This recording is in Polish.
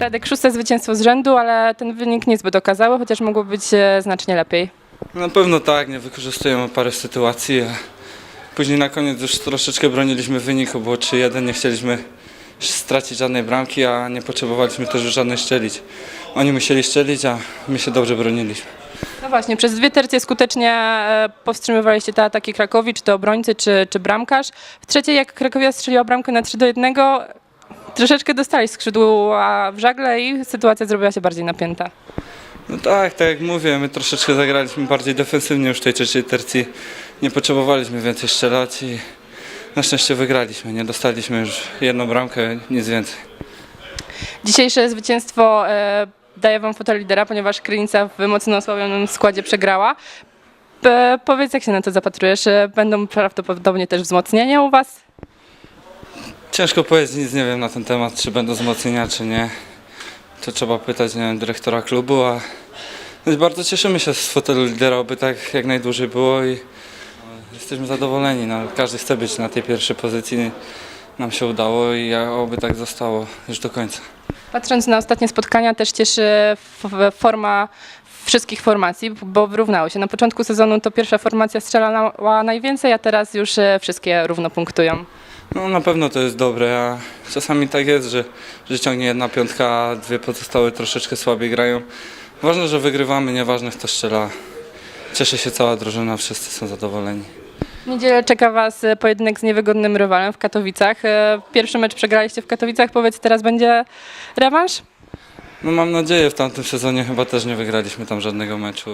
Radek, szóste zwycięstwo z rzędu, ale ten wynik niezbyt okazały, chociaż mogło być e, znacznie lepiej. Na pewno tak, nie wykorzystujemy parę sytuacji. A później na koniec już troszeczkę broniliśmy wyniku, było 3-1, nie chcieliśmy stracić żadnej bramki, a nie potrzebowaliśmy też już żadnej szczelić. Oni musieli szczelić, a my się dobrze broniliśmy. No właśnie, przez dwie tercje skutecznie e, powstrzymywaliście te ataki Krakowi, czy to obrońcy, czy, czy bramkarz. W trzeciej, jak Krakowia strzeliła bramkę na 3 do 1, troszeczkę dostali skrzydła w żagle i sytuacja zrobiła się bardziej napięta. No tak, tak jak mówię, my troszeczkę zagraliśmy bardziej defensywnie już w tej trzeciej tercji. Nie potrzebowaliśmy więcej strzelać i na szczęście wygraliśmy. Nie dostaliśmy już jedną bramkę, nic więcej. Dzisiejsze zwycięstwo e, daje wam fotel lidera, ponieważ Krynica w mocno osłabionym składzie przegrała. E, powiedz, jak się na to zapatrujesz? E, Będą prawdopodobnie też wzmocnienia u was? Ciężko powiedzieć, nic nie wiem na ten temat, czy będą wzmocnienia, czy nie. To trzeba pytać nie wiem, dyrektora klubu, a bardzo cieszymy się z fotelu lidera, oby tak jak najdłużej było i jesteśmy zadowoleni. No, każdy chce być na tej pierwszej pozycji. Nam się udało i ja- oby tak zostało już do końca. Patrząc na ostatnie spotkania, też cieszy forma wszystkich formacji, bo wyrównało się. Na początku sezonu to pierwsza formacja strzelała najwięcej, a teraz już e, wszystkie równo punktują. No na pewno to jest dobre, a czasami tak jest, że, że ciągnie jedna piątka, a dwie pozostałe troszeczkę słabiej grają. Ważne, że wygrywamy, nieważne kto strzela. Cieszy się cała drużyna, wszyscy są zadowoleni. W niedzielę czeka was e, pojedynek z niewygodnym rywalem w Katowicach. E, Pierwszy mecz przegraliście w Katowicach, powiedz teraz będzie rewanż? No mam nadzieję, w tamtym sezonie chyba też nie wygraliśmy tam żadnego meczu.